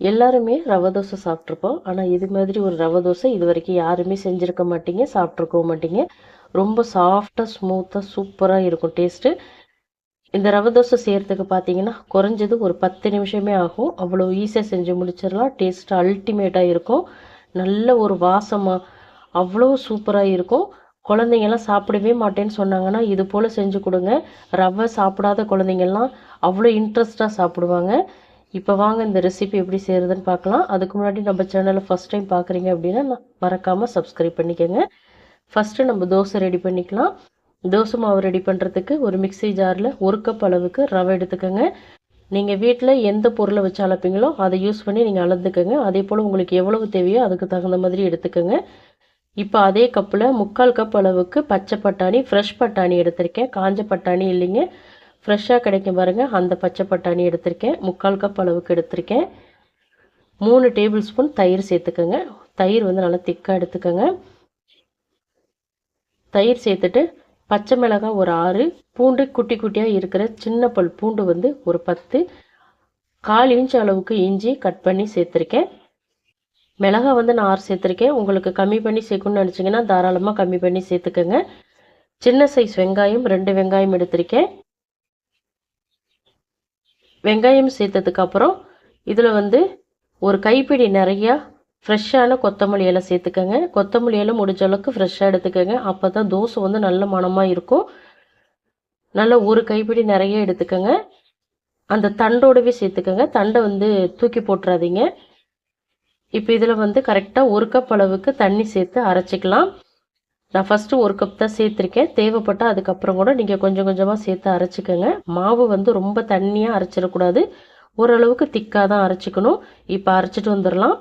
எல்லாருமே ரவை தோசை சாப்பிட்ருப்போம் ஆனால் இது மாதிரி ஒரு ரவை தோசை இது வரைக்கும் யாருமே செஞ்சுருக்க மாட்டீங்க சாப்பிட்ருக்கவும் மாட்டீங்க. ரொம்ப சாஃப்டாக ஸ்மூத்தாக சூப்பராக இருக்கும் டேஸ்ட்டு இந்த ரவை தோசை செய்கிறதுக்கு பார்த்தீங்கன்னா குறைஞ்சது ஒரு பத்து நிமிஷமே ஆகும். அவ்வளோ ஈஸியாக செஞ்சு முடிச்சிடலாம். டேஸ்ட் அல்டிமேட்டாக இருக்கும். நல்ல ஒரு வாசமாக அவ்வளோ சூப்பராக இருக்கும். குழந்தைங்கள்லாம் சாப்பிடவே மாட்டேன்னு சொன்னாங்கன்னா இது போல் செஞ்சு கொடுங்க. ரவை சாப்பிடாத குழந்தைங்கள்லாம் அவ்வளோ இன்ட்ரெஸ்ட்டாக சாப்பிடுவாங்க. இப்போ வாங்க இந்த ரெசிபி எப்படி செய்கிறதுன்னு பார்க்கலாம். அதுக்கு முன்னாடி நம்ம சேனலை ஃபஸ்ட் டைம் பார்க்குறீங்க அப்படின்னா மறக்காமல் சப்ஸ்கிரைப் பண்ணிக்கோங்க. ஃபஸ்ட்டு நம்ம தோசை ரெடி பண்ணிக்கலாம். தோசை மாவு ரெடி பண்ணுறதுக்கு ஒரு மிக்ஸி ஜாரில் ஒரு கப் அளவுக்கு ரவை எடுத்துக்கோங்க. நீங்கள் வீட்டில் எந்த பொருளை வச்சு அளப்பீங்களோ அதை யூஸ் பண்ணி நீங்கள் அளந்துக்கோங்க. அதே போல் உங்களுக்கு எவ்வளவு தேவையோ அதுக்கு தகுந்த மாதிரி எடுத்துக்கோங்க. இப்போ அதே கப்பில் முக்கால் கப் அளவுக்கு பச்சை பட்டாணி ஃப்ரெஷ் பட்டாணி எடுத்திருக்கேன். காஞ்ச பட்டாணி இல்லைங்க. ஃப்ரெஷ்ஷாக கிடைக்கும் பாருங்கள் அந்த பச்சை பட்டாணி எடுத்திருக்கேன். முக்கால் கப் அளவுக்கு எடுத்திருக்கேன். மூணு டேபிள் ஸ்பூன் தயிர் சேர்த்துக்கோங்க. தயிர் வந்து நல்லா திக்காக எடுத்துக்கோங்க. தயிர் சேர்த்துட்டு பச்சை மிளகாய் ஒரு ஆறு பூண்டு குட்டி குட்டியாக இருக்கிற சின்ன பல் பூண்டு வந்து ஒரு பத்து கால் இன்ச் அளவுக்கு இஞ்சி கட் பண்ணி சேர்த்துருக்கேன். மிளகாய் வந்து நான் ஆறு சேர்த்துருக்கேன். உங்களுக்கு கம்மி பண்ணி சேர்க்கணும்னு நினச்சிங்கன்னா தாராளமாக கம்மி பண்ணி சேர்த்துக்கோங்க. சின்ன சைஸ் வெங்காயம் ரெண்டு வெங்காயம் எடுத்திருக்கேன். வெங்காயம் சேர்த்ததுக்கு அப்புறம் இதில் வந்து ஒரு கைப்பிடி நிறையா ஃப்ரெஷ்ஷான கொத்தமல்லி இலை சேர்த்துக்கோங்க. கொத்தமல்லி இலை முடிஞ்ச அளவுக்கு ஃப்ரெஷ்ஷாக எடுத்துக்கோங்க. அப்போ தான் தோசை வந்து நல்ல மணமாக இருக்கும். நல்லா ஒரு கைப்பிடி நிறைய எடுத்துக்கோங்க. அந்த தண்டோடவே சேர்த்துக்கோங்க. தண்டை வந்து தூக்கி போட்டுறாதீங்க. இப்போ இதில் வந்து கரெக்டாக ஒரு கப் அளவுக்கு தண்ணி சேர்த்து அரைச்சிக்கலாம். நான் ஃபஸ்ட்டு ஒரு கப் தான் சேர்த்துருக்கேன். தேவைப்பட்டால் அதுக்கப்புறம் கூட நீங்கள் கொஞ்சம் கொஞ்சமாக சேர்த்து அரைச்சிக்கோங்க. மாவு வந்து ரொம்ப தண்ணியாக அரைச்சிடக்கூடாது. ஓரளவுக்கு திக்காக தான் அரைச்சிக்கணும். இப்போ அரைச்சிட்டு வந்துடலாம்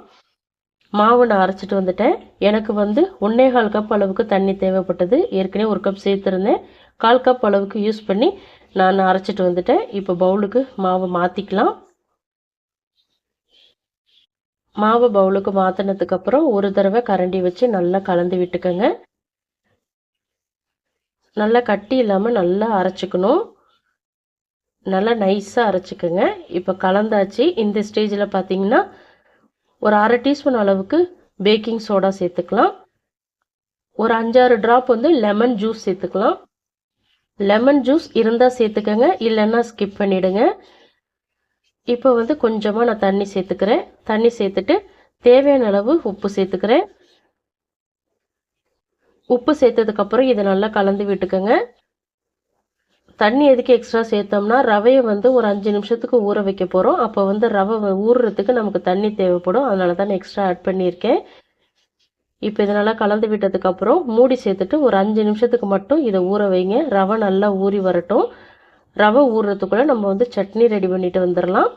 மாவு நான் அரைச்சிட்டு வந்துட்டேன். எனக்கு வந்து ஒன்றே கால் கப் அளவுக்கு தண்ணி தேவைப்பட்டது. ஏற்கனவே ஒரு கப் சேர்த்துருந்தேன். கால் கப் அளவுக்கு யூஸ் பண்ணி நான் அரைச்சிட்டு வந்துட்டேன். இப்போ பவுலுக்கு மாவு மாற்றிக்கலாம் மாவு பவுலுக்கு மாற்றினதுக்கப்புறம் ஒரு தடவை கரண்டி வச்சு நல்லா கலந்து விட்டுக்கோங்க. நல்லா கட்டி இல்லாமல் நல்லா அரைச்சிக்கணும். நல்லா நைஸாக அரைச்சிக்கோங்க. இப்போ கலந்தாச்சு. இந்த ஸ்டேஜில் பார்த்தீங்கன்னா ஒரு அரை டீஸ்பூன் அளவுக்கு பேக்கிங் சோடா சேர்த்துக்கலாம். ஒரு அஞ்சாறு ட்ராப் வந்து லெமன் ஜூஸ் சேர்த்துக்கலாம். லெமன் ஜூஸ் இருந்தால் சேர்த்துக்கோங்க. இல்லைன்னா ஸ்கிப் பண்ணிவிடுங்க இப்போ வந்து கொஞ்சமாக நான் தண்ணி சேர்த்துக்கிறேன். தண்ணி சேர்த்துட்டு தேவையான அளவு உப்பு சேர்த்துக்கிறேன். உப்பு சேர்த்ததுக்கப்புறம் இதை நல்லா கலந்து விட்டுக்கோங்க. தண்ணி எதுக்கு எக்ஸ்ட்ரா சேர்த்தோம்னா ரவையை வந்து ஒரு அஞ்சு நிமிஷத்துக்கு ஊற வைக்க போகிறோம் அப்போ வந்து ரவை ஊறுறதுக்கு நமக்கு தண்ணி தேவைப்படும். அதனால தான் எக்ஸ்ட்ரா ஆட் பண்ணியிருக்கேன். இப்போ இதனால் கலந்து விட்டதுக்கப்புறம் மூடி சேர்த்துட்டு ஒரு அஞ்சு நிமிஷத்துக்கு மட்டும் இதை ஊற வைங்க. ரவை நல்லா ஊறி வரட்டும். ரவை ஊறுறதுக்குள்ளே நம்ம வந்து சட்னி ரெடி பண்ணிட்டு வந்துடலாம்.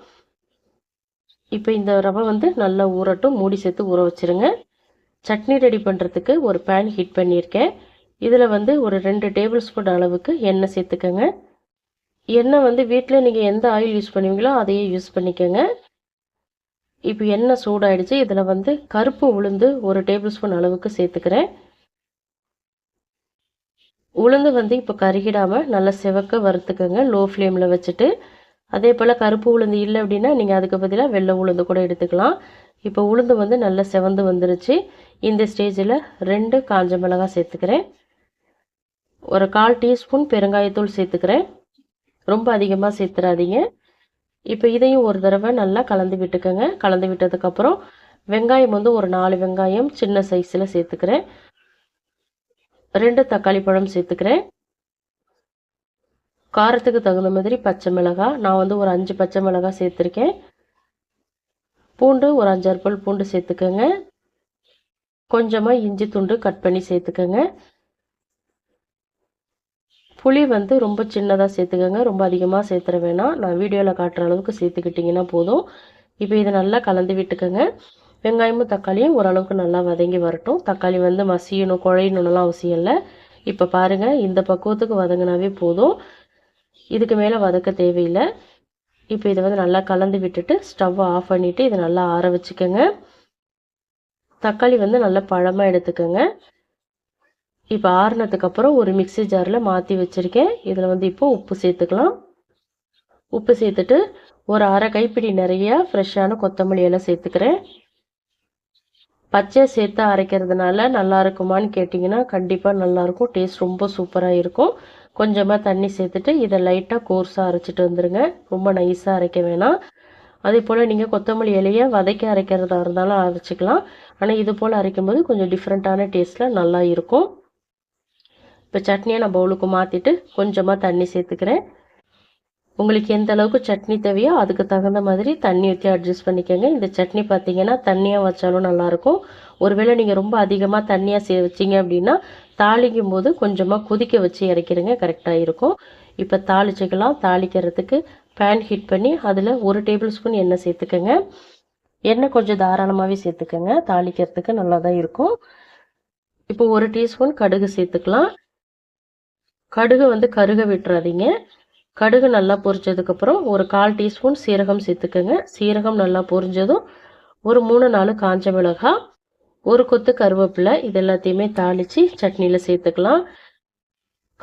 இப்போ இந்த ரவை வந்து நல்லா ஊறட்டும். மூடி சேர்த்து ஊற வச்சுருங்க. சட்னி ரெடி பண்ணுறதுக்கு ஒரு பேன் ஹீட் பண்ணியிருக்கேன். இதில் வந்து ஒரு ரெண்டு டேபிள் ஸ்பூன் அளவுக்கு எண்ணெய் சேர்த்துக்கோங்க. எண்ணெய் வந்து வீட்டில் நீங்கள் எந்த ஆயில் யூஸ் பண்ணுவீங்களோ அதையே யூஸ் பண்ணிக்கோங்க. இப்போ எண்ணெய் சூடாயிடுச்சு. இதில் வந்து கருப்பு உளுந்து ஒரு டேபிள் ஸ்பூன் அளவுக்கு சேர்த்துக்கிறேன். உளுந்து வந்து இப்போ கருகிடாமல் நல்லா செவக்க வறுத்துக்கோங்க. லோ ஃப்ளேமில் வச்சுட்டு அதே போல் கருப்பு உளுந்து இல்லை அப்படின்னா நீங்கள் அதுக்கு பதிலாக வெள்ளை உளுந்து கூட எடுத்துக்கலாம். இப்போ உளுந்து வந்து நல்லா செவந்து வந்துருச்சு. இந்த ஸ்டேஜில் ரெண்டு காஞ்ச மிளகாய் சேர்த்துக்கிறேன். ஒரு கால் டீஸ்பூன் பெருங்காயத்தூள் சேர்த்துக்கிறேன். ரொம்ப அதிகமாக சேர்த்துறாதீங்க. இப்போ இதையும் ஒரு தடவை நல்லா கலந்து விட்டுக்கோங்க. கலந்து விட்டதுக்கப்புறம் வெங்காயம் வந்து ஒரு நாலு வெங்காயம் சின்ன சைஸில் சேர்த்துக்கிறேன். ரெண்டு தக்காளி பழம் சேர்த்துக்கிறேன். காரத்துக்கு தகுந்த மாதிரி பச்சை மிளகாய் நான் வந்து ஒரு அஞ்சு பச்சை மிளகாய் சேர்த்துருக்கேன். பூண்டு ஒரு அஞ்சாறு பல் பூண்டு சேர்த்துக்கோங்க. கொஞ்சமாக இஞ்சி துண்டு கட் பண்ணி சேர்த்துக்கோங்க. புளி வந்து ரொம்ப சின்னதாக சேர்த்துக்கோங்க. ரொம்ப அதிகமாக சேர்த்துற வேணாம். நான் வீடியோவில் காட்டுற அளவுக்கு சேர்த்துக்கிட்டிங்கன்னா போதும். இப்போ இதை நல்லா கலந்து விட்டுக்கோங்க. வெங்காயமும் தக்காளியும் ஓரளவுக்கு நல்லா வதங்கி வரட்டும். தக்காளி வந்து மசியணும் குழையணும்லாம் அவசியம் இல்லை. இப்போ பாருங்கள் இந்த பக்குவத்துக்கு வதங்கினாவே போதும். இதுக்கு மேலே வதக்க தேவையில்லை. இப்போ இதை வந்து நல்லா கலந்து விட்டுட்டு ஸ்டவ்வை ஆஃப் பண்ணிவிட்டு இதை நல்லா ஆற வச்சுக்கோங்க. தக்காளி வந்து நல்லா பழமாக எடுத்துக்கோங்க. இப்போ ஆறுனதுக்கப்புறம் ஒரு மிக்ஸி ஜாரில் மாற்றி வச்சுருக்கேன். இதில் வந்து இப்போ உப்பு சேர்த்துக்கலாம். உப்பு சேர்த்துட்டு ஒரு அரை கைப்பிடி நிறையா ஃப்ரெஷ்ஷான கொத்தமல்லி எல்லாம் சேர்த்துக்கிறேன். பச்சை சேர்த்து அரைக்கிறதுனால நல்லா இருக்குமான்னு கேட்டிங்கன்னா கண்டிப்பாக நல்லாயிருக்கும் டேஸ்ட் ரொம்ப சூப்பராக இருக்கும். கொஞ்சமாக தண்ணி சேர்த்துட்டு இதை லைட்டாக கோர்ஸாக அரைச்சிட்டு வந்துடுங்க ரொம்ப நைஸாக அரைக்க வேணாம். அதே போல் நீங்கள் கொத்தமல்லி இலையை வதக்கி அரைக்கிறதா இருந்தாலும் அரைச்சிக்கலாம். ஆனால் இது போல் அரைக்கும்போது கொஞ்சம் டிஃப்ரெண்ட்டான டேஸ்ட்டில் நல்லா இருக்கும். இப்போ சட்னியை நான் பவுலுக்கு மாற்றிட்டு கொஞ்சமாக தண்ணி சேர்த்துக்கிறேன். உங்களுக்கு எந்த அளவுக்கு சட்னி தேவையோ அதுக்கு தகுந்த மாதிரி தண்ணி ஊற்றி அட்ஜஸ்ட் பண்ணிக்கோங்க. இந்த சட்னி பார்த்தீங்கன்னா தண்ணியாக வச்சாலும் நல்லாயிருக்கும் ஒருவேளை நீங்கள் ரொம்ப அதிகமாக தண்ணியாக சே வச்சிங்க அப்படின்னா தாளிக்கும் போது கொஞ்சமாக கொதிக்க வச்சு இறக்கிடுங்க. கரெக்டாக இருக்கும். இப்போ தாளிச்சிக்கலாம். தாளிக்கிறதுக்கு பேன் ஹீட் பண்ணி அதில் ஒரு டேபிள் ஸ்பூன் எண்ணெய் சேர்த்துக்கோங்க. எண்ணெய் கொஞ்சம் தாராளமாகவே சேர்த்துக்கோங்க. தாளிக்கிறதுக்கு நல்லா தான் இருக்கும். இப்போ ஒரு டீஸ்பூன் கடுகு சேர்த்துக்கலாம். கடுகு வந்து கருக விட்டுறாதீங்க. கடுகு நல்லா பொரிச்சதுக்கப்புறம் ஒரு கால் டீஸ்பூன் சீரகம் சேர்த்துக்கோங்க. சீரகம் நல்லா பொரிஞ்சதும் ஒரு மூணு நாலு காஞ்ச மிளகாய் ஒரு கொத்து கருவேப்பிலை இது எல்லாத்தையுமே தாளித்து சட்னியில் சேர்த்துக்கலாம்.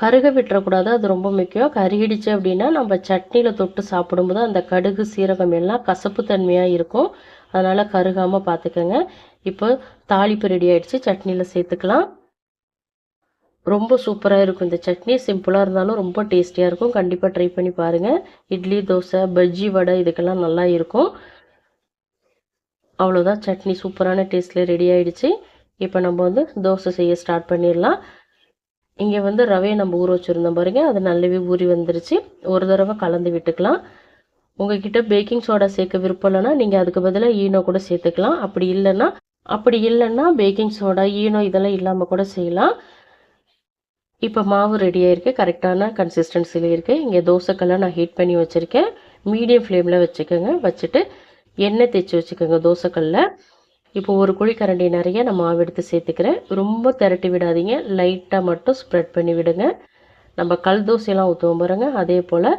கருக விட்டுறக்கூடாது அது ரொம்ப முக்கியம். கருகிடுச்சு அப்படின்னா நம்ம சட்னியில் தொட்டு சாப்பிடும்போது அந்த கடுகு சீரகம் எல்லாம் கசப்பு தன்மையாக இருக்கும். அதனால் கருகாமல் பார்த்துக்கோங்க இப்போ தாளிப்பு ரெடி ஆகிடுச்சு சட்னியில் சேர்த்துக்கலாம். ரொம்ப சூப்பராக இருக்கும் இந்த சட்னி. சிம்பிளாக இருந்தாலும் ரொம்ப டேஸ்டியாக இருக்கும். கண்டிப்பாக ட்ரை பண்ணி பாருங்கள் இட்லி தோசை பஜ்ஜி வடை இதுக்கெல்லாம் நல்லா இருக்கும். அவ்வளோதான் சட்னி சூப்பரான டேஸ்ட்டில் ரெடி ஆகிடுச்சு இப்போ நம்ம வந்து தோசை செய்ய ஸ்டார்ட் பண்ணிடலாம். இங்கே வந்து ரவையை நம்ம ஊற வச்சுருந்தோம் பாருங்கள் அது நல்லாவே ஊறி வந்துருச்சு. ஒரு தடவை கலந்து விட்டுக்கலாம். உங்ககிட்ட பேக்கிங் சோடா சேர்க்க விருப்பம் இல்லைன்னா நீங்கள் அதுக்கு பதிலாக ஈனோ கூட சேர்த்துக்கலாம். அப்படி இல்லைன்னா அப்படி இல்லைன்னா பேக்கிங் சோடா ஈனோ இதெல்லாம் இல்லாமல் கூட செய்யலாம். இப்போ மாவு ரெடியாக இருக்குது கரெக்டான கன்சிஸ்டன்சியில் இருக்குது இங்கே தோசைக்கெல்லாம் நான் ஹீட் பண்ணி வச்சுருக்கேன். மீடியம் ஃப்ளேமில் வச்சுக்கோங்க. வச்சுட்டு எண்ணெய் தேய்ச்சி வச்சுக்கோங்க தோசைக்கல்லில் இப்போ ஒரு குழிக்கரண்டி நிறைய நான் மாவு எடுத்து சேர்த்துக்கிறேன். ரொம்ப திரட்டி விடாதீங்க. லைட்டாக மட்டும் ஸ்ப்ரெட் பண்ணி விடுங்க. நம்ம கல் தோசையெல்லாம் ஊற்றுவோம் பாருங்க. அதே போல்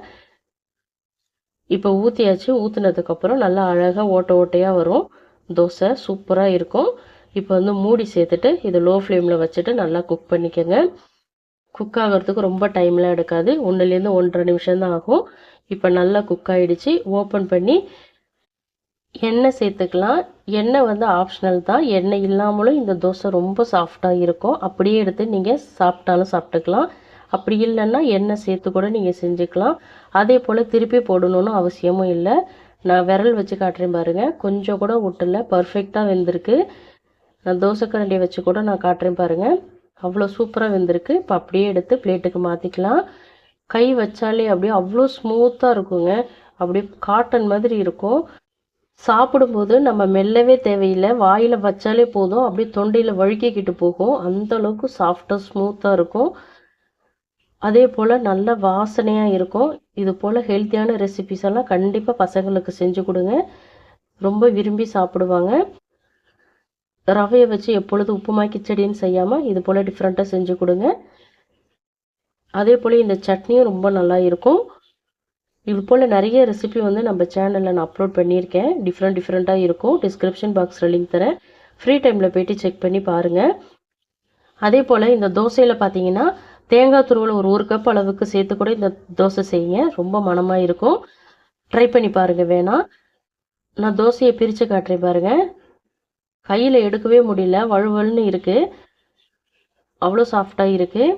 இப்போ ஊற்றியாச்சு ஊற்றுனதுக்கப்புறம் நல்லா அழகாக ஓட்ட ஓட்டையாக வரும். தோசை சூப்பராக இருக்கும். இப்போ வந்து மூடி சேர்த்துட்டு இது லோ ஃப்ளேமில் வச்சுட்டு நல்லா குக் பண்ணிக்கோங்க. குக் ஆகிறதுக்கு ரொம்ப டைம்லாம் எடுக்காது. ஒன்றுலேருந்து ஒன்றரை நிமிஷம் தான் ஆகும். இப்போ நல்லா குக் ஆகிடுச்சு ஓப்பன் பண்ணி எண்ணெய் சேர்த்துக்கலாம். எண்ணெய் வந்து ஆப்ஷனல் தான். எண்ணெய் இல்லாமலும் இந்த தோசை ரொம்ப சாஃப்டாக இருக்கும். அப்படியே எடுத்து நீங்கள் சாப்பிட்டாலும் சாப்பிட்டுக்கலாம். அப்படி இல்லைன்னா எண்ணெய் சேர்த்து கூட நீங்கள் செஞ்சுக்கலாம். அதே போல் திருப்பி போடணும்னு அவசியமும் இல்லை. நான் விரல் வச்சு காட்டுறேன் பாருங்கள் கொஞ்சம் கூட விட்டுல பர்ஃபெக்டாக வெந்திருக்கு. நான் தோசை கரண்டியை வச்சு கூட நான் காட்டுறேன் பாருங்கள் அவ்வளோ சூப்பராக வெந்திருக்கு. இப்போ அப்படியே எடுத்து பிளேட்டுக்கு மாற்றிக்கலாம் கை வச்சாலே அப்படியே அவ்வளோ ஸ்மூத்தாக இருக்குங்க. அப்படியே காட்டன் மாதிரி இருக்கும். சாப்பிடும்போது நம்ம மெல்லவே தேவையில்லை. வாயில் வச்சாலே போதும். அப்படியே தொண்டையில் வழுக்கிக்கிட்டு போகும். அந்த அளவுக்கு சாஃப்டாக ஸ்மூத்தாக இருக்கும். அதே போல் நல்ல வாசனையாக இருக்கும். இது போல் ஹெல்த்தியான ரெசிபிஸ் எல்லாம் கண்டிப்பாக பசங்களுக்கு செஞ்சு கொடுங்க. ரொம்ப விரும்பி சாப்பிடுவாங்க. ரவையை வச்சு எப்பொழுது உப்புமா கிச்சடின்னு செய்யாமல் இது போல் டிஃப்ரெண்ட்டாக செஞ்சு கொடுங்க. அதே போல் இந்த சட்னியும் ரொம்ப நல்லா இருக்கும். இது போல் நிறைய ரெசிபி வந்து நம்ம சேனலில் நான் அப்லோட் பண்ணியிருக்கேன். டிஃப்ரெண்ட் டிஃப்ரெண்ட்டாக இருக்கும். டிஸ்கிரிப்ஷன் பாக்ஸில் லிங்க் தரேன். ஃப்ரீ டைமில் போய்ட்டு செக் பண்ணி பாருங்கள் அதே போல் இந்த தோசையில் பார்த்தீங்கன்னா தேங்காய் துருவல் ஒரு ஒரு கப் அளவுக்கு சேர்த்து கூட இந்த தோசை செய்யுங்க. ரொம்ப மனமாக இருக்கும். ட்ரை பண்ணி பாருங்கள் வேணாம் நான் தோசையை பிரித்து காட்டுறேன் பாருங்கள் கையில் எடுக்கவே முடியல. வழுவல்னு இருக்குது அவ்வளோ சாஃப்டாக இருக்குது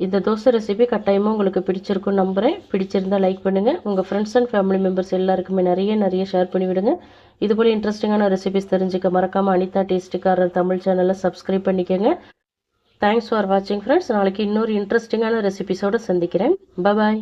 இந்த தோசை ரெசிபி கட்டாயமாக உங்களுக்கு பிடிச்சிருக்குன்னு நம்புகிறேன் பிடிச்சிருந்தால் லைக் பண்ணுங்கள் உங்கள் ஃப்ரெண்ட்ஸ் அண்ட் ஃபேமிலி மெம்பர்ஸ் எல்லாருக்குமே நிறைய நிறைய ஷேர் பண்ணிவிடுங்க இதுபோல் இன்ட்ரெஸ்டிங்கான ரெசிபிஸ் தெரிஞ்சுக்க மறக்காமல் அனிதா டேஸ்ட்டுக்காரர் தமிழ் சேனலை சப்ஸ்கிரைப் பண்ணிக்கோங்க. தேங்க்ஸ் ஃபார் வாட்சிங் ஃப்ரெண்ட்ஸ் நாளைக்கு இன்னொரு இன்ட்ரெஸ்டிங்கான ரெசிபிஸோடு சந்திக்கிறேன். பாய்